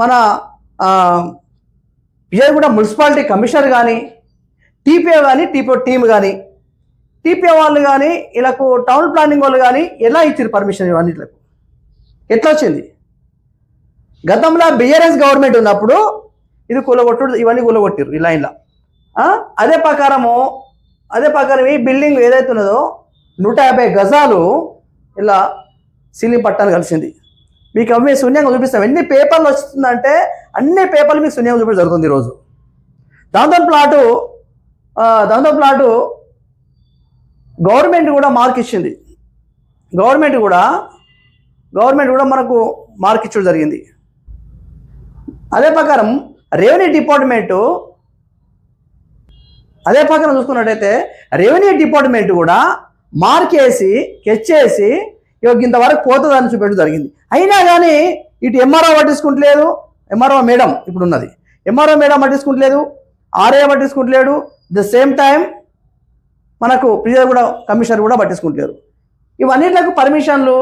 మన Vijayaguda municipality commissioner కానీ TPO కానీ టీపీఓ టీం కానీ టీపీఓ వాళ్ళు కానీ ఇలాకు టౌన్ ప్లానింగ్ వాళ్ళు కానీ ఎలా ఇచ్చారు పర్మిషన్ ఇవన్నిట్లకు? ఎట్లా వచ్చింది? గతంలో బిఆర్ఎస్ గవర్నమెంట్ ఉన్నప్పుడు ఇది కూలగొట్టు ఇవన్నీ కూలగొట్టారు ఈ లైన్లో. అదే ప్రకారము అదే ప్రకారం ఈ బిల్డింగ్ ఏదైతే ఉన్నదో నూట యాభై గజాలు ఇలా సీలింగ్ పట్టాలు కలిసింది. మీకు అవి శూన్యంగా చూపిస్తాం. ఎన్ని పేపర్లు వస్తుందంటే అన్ని పేపర్లు మీకు శూన్యంగా చూపించడం జరుగుతుంది ఈరోజు దాంతో ప్లాటు దాంతో ప్లాటు గవర్నమెంట్ కూడా మార్క్ ఇచ్చింది. గవర్నమెంట్ కూడా గవర్నమెంట్ కూడా మనకు మార్క్ ఇచ్చడం జరిగింది. అదే ప్రకారం రెవెన్యూ డిపార్ట్మెంటు అదే ప్రకారం చూసుకున్నట్టయితే రెవెన్యూ డిపార్ట్మెంట్ కూడా మార్క్ వేసి కెచ్ చేసి ఇక ఇంతవరకు పోతుందని చూపెట్టడం జరిగింది. అయినా కానీ ఇటు ఎంఆర్ఓ పట్టించుకుంటలేదు. ఎంఆర్ఓ మేడం ఇప్పుడు ఉన్నది ఎంఆర్ఓ మేడం పట్టించుకుంటలేదు. ఆర్ఏ పట్టించుకుంటలేడు. ద సేమ్ టైం మనకు ప్రియర్ కూడా కమిషనర్ కూడా పట్టించుకుంటలేరు. ఇవన్నిట్లకు పర్మిషన్లు